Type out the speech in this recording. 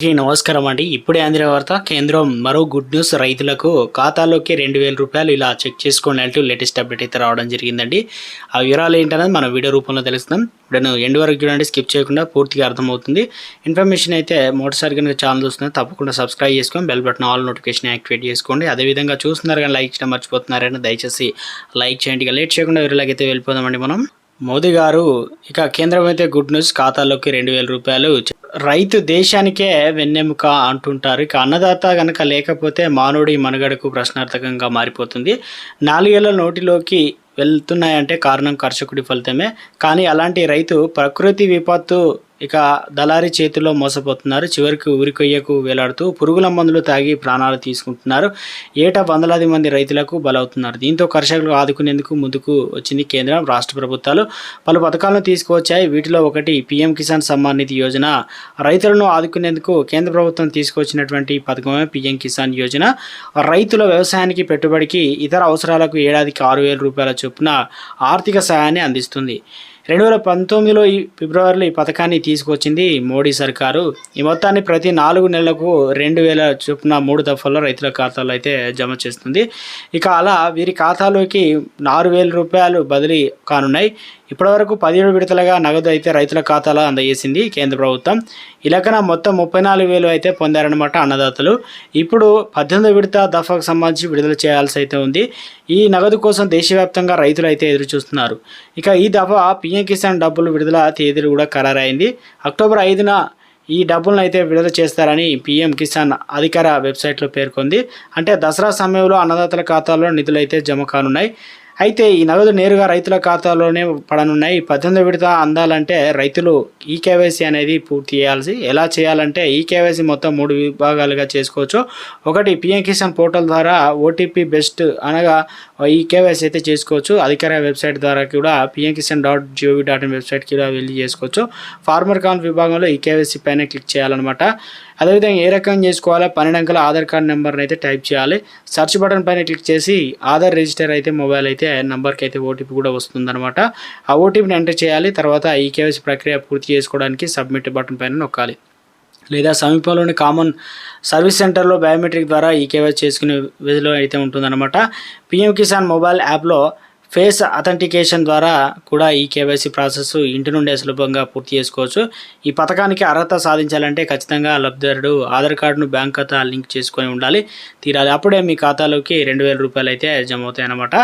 నమస్కారం అండి. ఇప్పుడే అందిన వార్త కేంద్రం మరో గుడ్ న్యూస్. రైతులకు ఖాతాలోకి రెండు వేల రూపాయలు ఇలా చెక్ చేసుకోండి అంటూ లేటెస్ట్ అప్డేట్ అయితే రావడం జరిగిందండి. ఆ వివరాలు ఏంటనేది మనం వీడియో రూపంలో తెలుస్తున్నాం. ఇప్పుడు ఎండ్ వరకు చూడండి స్కిప్ చేయకుండా పూర్తిగా అర్థమవుతుంది. ఇన్ఫర్మేషన్ అయితే మొదటిసారి కనుక ఛానల్ చూస్తున్నారు తప్పకుండా సబ్స్క్రైబ్ చేసుకొని bell button all notification activate చేసుకోండి. అదేవిధంగా చూస్తున్నారు కానీ లైక్ చేయడం మర్చిపోతున్నారని దయచేసి లైక్ చేయండి. ఇక లేట్ చేయకుండా వీరిలాగైతే అయితే వెళ్ళిపోదామండి మనం. మోదీ గారు ఇక కేంద్రం అయితే గుడ్ న్యూస్ ఖాతాలోకి రెండు వేల రూపాయలు రైతు దేశానికే వెన్నెముక అంటుంటారు. ఇక అన్నదాత గనక లేకపోతే మానవుడి మనుగడకు ప్రశ్నార్థకంగా మారిపోతుంది. నాలుగేళ్ళ నోటిలోకి వెళ్తున్నాయంటే కారణం కర్షకుడి ఫలితమే. కానీ అలాంటి రైతు ప్రకృతి విపత్తు ఇక దళారి చేతిలో మోసపోతున్నారు. చివరికి ఉరికొయ్యకు వేలాడుతూ పురుగుల మందులు తాగి ప్రాణాలు తీసుకుంటున్నారు. ఏటా వందలాది మంది రైతులకు బలవుతున్నారు. దీంతో కర్షకులు ఆదుకునేందుకు ముందుకు వచ్చింది కేంద్రం రాష్ట్ర ప్రభుత్వాలు. పలు పథకాలను తీసుకువచ్చాయి. వీటిలో ఒకటి పీఎం కిసాన్ సమ్మాన్ నిధి యోజన. రైతులను ఆదుకునేందుకు కేంద్ర ప్రభుత్వం తీసుకొచ్చినటువంటి పథకమే పీఎం కిసాన్ యోజన. రైతుల వ్యవసాయానికి పెట్టుబడికి ఇతర అవసరాలకు ఏడాదికి ఆరు వేల రూపాయల చొప్పున ఆర్థిక సహాయాన్ని అందిస్తుంది. రెండు వేల పంతొమ్మిదిలో ఈ ఫిబ్రవరిలో ఈ పథకాన్ని తీసుకొచ్చింది మోడీ సర్కారు. ఈ మొత్తాన్ని ప్రతి నాలుగు నెలలకు రెండు వేల చొప్పున మూడు దఫాల్లో రైతుల ఖాతాలో అయితే జమ చేస్తుంది. ఇక అలా వీరి ఖాతాలోకి ఆరు వేల రూపాయలు బదిలీ కానున్నాయి. ఇప్పటివరకు పదిహేడు విడతలుగా నగదు అయితే రైతుల ఖాతాలో అందజేసింది కేంద్ర ప్రభుత్వం. ఇలాకన మొత్తం ముప్పై నాలుగు వేలు అయితే పొందారనమాట అన్నదాతలు. ఇప్పుడు పద్దెనిమిది విడత దఫాకు సంబంధించి విడుదల చేయాల్సి అయితే ఉంది. ఈ నగదు కోసం దేశవ్యాప్తంగా రైతులు అయితే ఎదురు చూస్తున్నారు ఇక ఈ దఫా పిఎం కిసాన్ డబ్బులు విడుదల తేదీలు కూడా ఖరారైంది. అక్టోబర్ ఐదున ఈ డబ్బులను అయితే విడుదల చేస్తారని పీఎం కిసాన్ అధికార వెబ్సైట్లో పేర్కొంది. అంటే దసరా సమయంలో అన్నదాతల ఖాతాలో నిధులు అయితే జమ కానున్నాయి. అయితే ఈ నగదు నేరుగా రైతుల ఖాతాలోనే పడనున్నాయి. పద్దెనిమిది విడత అందాలంటే రైతులు ఈ కేవైసీ అనేది పూర్తి చేయాల్సి ఎలా చేయాలంటే ఈ కేవైసీ మొత్తం మూడు విభాగాలుగా చేసుకోవచ్చు. ఒకటి పిఎం కిసాన్ పోర్టల్ ద్వారా ఓటీపీ బెస్ట్ అనగా ఈ కేవైసీ అయితే చేసుకోవచ్చు. అధికార వెబ్సైట్ ద్వారా కూడా PM Kisan dot gov dot in వెబ్సైట్కి కూడా వెళ్ళి చేసుకోవచ్చు. ఫార్మర్ కాన్ విభాగంలో ఈ కేవైసీ పైన క్లిక్ చేయాలన్నమాట. అదేవిధంగా ఏ రకం చేసుకోవాలో పన్నెండు అంకెల ఆధార్ కార్డ్ నెంబర్ని అయితే టైప్ చేయాలి. సెర్చ్ బటన్ పైన క్లిక్ చేసి ఆధార్ రిజిస్టర్ అయితే మొబైల్ అయితే నెంబర్కి అయితే ఓటీపీ కూడా వస్తుందన్నమాట. ఆ ఓటీపీని ఎంటర్ చేయాలి. తర్వాత ఈ కేవైసీ ప్రక్రియ పూర్తి చేసుకోవడానికి సబ్మిట్ బటన్ పైన నొక్కాలి. లేదా సమీపంలోని కామన్ సర్వీస్ సెంటర్లో బయోమెట్రిక్ ద్వారా ఈ కేవైసీ చేసుకునే విధిలో అయితే ఉంటుందన్నమాట. పిఎం కిసాన్ మొబైల్ యాప్లో ఫేస్ అథెంటికేషన్ ద్వారా కూడా ఈ కేవైసీ ప్రాసెస్ ఇంటి నుండే సులభంగా పూర్తి చేసుకోవచ్చు. ఈ పథకానికి అర్హత సాధించాలంటే ఖచ్చితంగా లబ్ధిదారుడు ఆధార్ కార్డును బ్యాంక్ ఖాతా లింక్ చేసుకొని ఉండాలి. తీరాలి. అప్పుడే మీ ఖాతాలోకి రెండు వేల రూపాయలు అయితే జమ అవుతాయి అన్నమాట